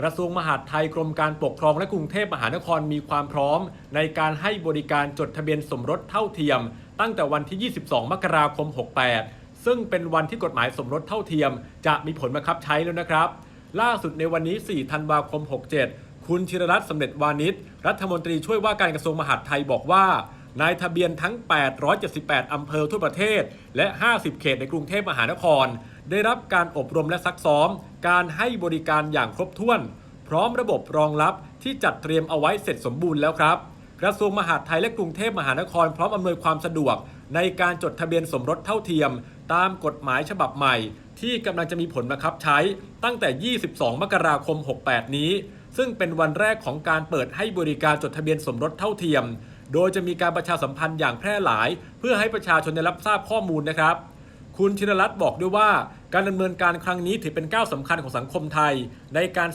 กระทรวงมหาดไทยกรมการปกครองและกรุงเทพมหานครมีความพร้อม ในการให้บริการจดทะเบียนสมรสเท่าเทียม ตั้งแต่วันที่ 22 มกราคม 68 ซึ่งเป็นวันที่กฎหมายสมรสเท่าเทียม จะมีผลบังคับใช้แล้วนะครับ ล่าสุดในวันนี้ 4 ธันวาคม 67 คุณชิรรัตน์สำเร็จวานิชรัฐมนตรีช่วยว่าการกระทรวงมหาดไทยบอกว่านายทะเบียนทั้ง 878 อำเภอทั่วประเทศ และ 50 เขตในกรุงเทพมหานคร ได้รับการอบรมและซักซ้อม การให้บริการอย่างครบถ้วน พร้อมระบบรองรับที่จัดเตรียมเอาไว้เสร็จสมบูรณ์แล้วครับ กระทรวงมหาดไทยและกรุงเทพมหานครพร้อมอำนวยความสะดวก ในการจดทะเบียนสมรสเท่าเทียม ตามกฎหมายฉบับใหม่ ที่กำลังจะมีผลบังคับใช้ ตั้งแต่ 22 มกราคม 68 นี้ ซึ่งเป็นวันแรกของการเปิดให้บริการจดทะเบียนสมรสเท่าเทียม โดยจะมีการประชาสัมพันธ์อย่างแพร่หลาย เพื่อให้ประชาชนได้รับทราบข้อมูลนะครับ คุณชิรรัตน์บอกด้วยว่า การดำเนินการครั้งนี้ถือเป็นก้าวสำคัญของสังคมไทยในการ